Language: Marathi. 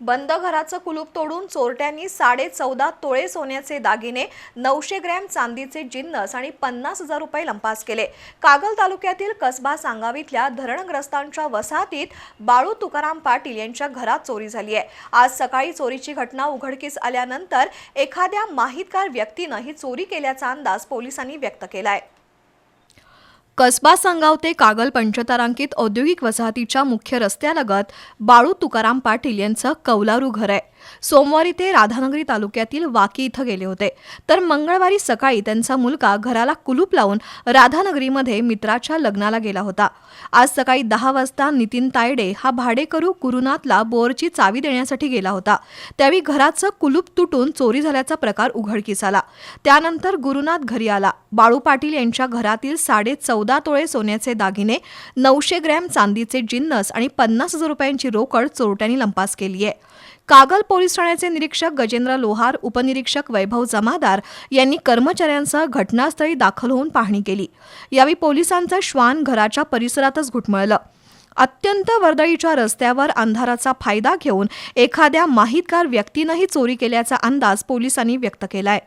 बंद घराचं कुलूप तोडून चोरट्यांनी साडे चौदा तोळे सोन्याचे दागिने नऊशे ग्रॅम चांदीचे जिन्नस आणि पन्नास हजार रुपये लंपास केले. कागल तालुक्यातील कसबा सांगावीतल्या धरणग्रस्तांच्या वसाहतीत बाळू तुकाराम पाटील यांच्या घरात चोरी झाली आहे. आज सकाळी चोरीची घटना उघडकीस आल्यानंतर एखाद्या माहितगार व्यक्तीनं ही चोरी केल्याचा अंदाज पोलिसांनी व्यक्त केला आहे कसबा संगाव ते कागल पंचतारांकित औद्योगिक वसाहतीच्या मुख्य रस्त्यालगत बाळू तुकाराम पाटील यांचं कौलारू घर आहे. सोमवारी ते राधानगरी तालुक्यातील वाकी इथं गेले होते. तर मंगळवारी सकाळी त्यांचा मुलगा घराला कुलूप लावून राधानगरीमध्ये मित्राच्या लग्नाला गेला होता. आज सकाळी दहा वाजता नितीन तायडे हा भाडेकरू कुरुनाथला बोरची चावी देण्यासाठी गेला होता. त्यावेळी घराचं कुलूप तुटून चोरी झाल्याचा प्रकार उघडकीस आला. त्यानंतर गुरुनाथ घरी आला. बाळू पाटील यांच्या घरातील साडे चौदा चौदा तोळे सोन्याचे दागिने नऊशे ग्रॅम चांदीचे जिन्नस आणि पन्नास हजार रुपयांची रोकड चोरट्यांनी लंपास केली आहे. कागल पोलीस ठाण्याचे निरीक्षक गजेंद्र लोहार उपनिरीक्षक वैभव जमादार यांनी कर्मचाऱ्यांसह घटनास्थळी दाखल होऊन पाहणी केली. यावेळी पोलिसांचं श्वान घराच्या परिसरातच घुटमळलं. अत्यंत वर्दळीच्या रस्त्यावर अंधाराचा फायदा घेऊन एखाद्या माहितगार व्यक्तीनंही चोरी केल्याचा अंदाज पोलिसांनी व्यक्त केलाय.